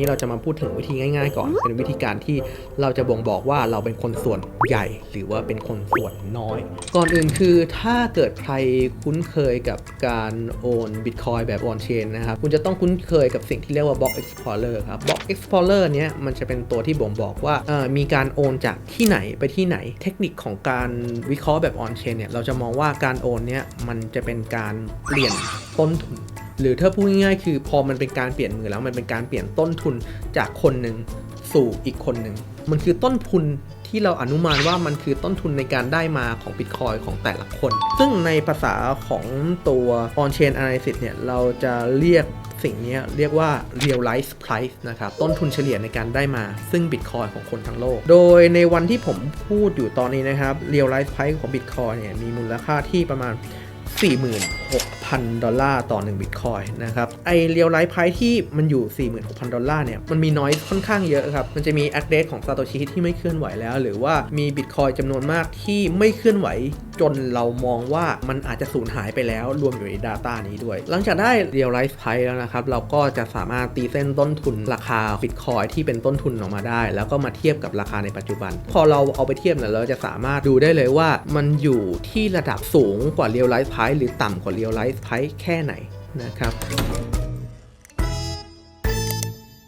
นี้เราจะมาพูดถึงวิธีง่ายๆก่อน เป็นวิธีการที่เราจะบ่งบอกว่าเราเป็นคนส่วนใหญ่ หรือว่าเป็นคนส่วนน้อย ก่อนอื่นคือถ้าเกิดใครคุ้นเคยกับการโอนบิตคอยแบบออนเชนนะครับ คุณจะต้องคุ้นเคยกับสิ่งที่เรียกว่า Block Explorer ครับ Block Explorer เนี้ยมันจะเป็นตัวที่บ่งบอกว่ามีการโอนจากที่ไหนไปที่ไหน เทคนิคของการวิเคราะห์แบบออนเชนเนี่ยเราจะมองว่าการโอนเนี้ยมันจะเป็นการเปลี่ยนต้นทุน หรือถ้าพูดง่ายๆคือพอมันเป็นการเปลี่ยนมือแล้วมันเป็นการเปลี่ยนต้นทุนจากคนหนึ่งสู่อีกคนหนึ่งมันคือต้นทุนที่เราอนุมานว่ามันคือต้นทุนในการได้มาของ Bitcoin ของแต่ละคน ซึ่งในภาษาของตัว On-Chain Analysis เนี่ย เราจะเรียกสิ่งนี้เรียกว่า realized price นะครับ ต้นทุนเฉลี่ยในการได้มา ซึ่ง Bitcoin ของคนทั้งโลก โดยในวันที่ผมพูดอยู่ตอนนี้นะครับ realized price ของ Bitcoin เนี่ย มีมูลค่าที่ประมาณ 46,000 ดอลลาร์ต่อ1บิตคอยนะครับไอเรียวไลฟ์ไพรที่มันอยู่ 46,000 ดอลลาร์เนี่ยมันมีน้อยค่อนข้างเยอะครับ มันจะมีอัปเดตของซาโตชิที่ไม่เคลื่อนไหวแล้ว หรือว่ามีบิตคอยจำนวนมากที่ไม่เคลื่อนไหว จนเรามองว่ามันอาจจะสูญหายไปแล้วรวมอยู่ใน Data นี้ด้วย หลังจากได้ Real Life Price แล้วนะครับ เราก็จะสามารถตีเส้นต้นทุนราคา Bitcoin ที่เป็นต้นทุนออกมาได้ แล้วก็มาเทียบกับราคาในปัจจุบัน พอเราเอาไปเทียบเนี่ยเราจะสามารถดูได้เลยว่ามันอยู่ที่ระดับสูงกว่า Real Life Price หรือต่ำกว่า Real Life Price แค่ไหนนะครับ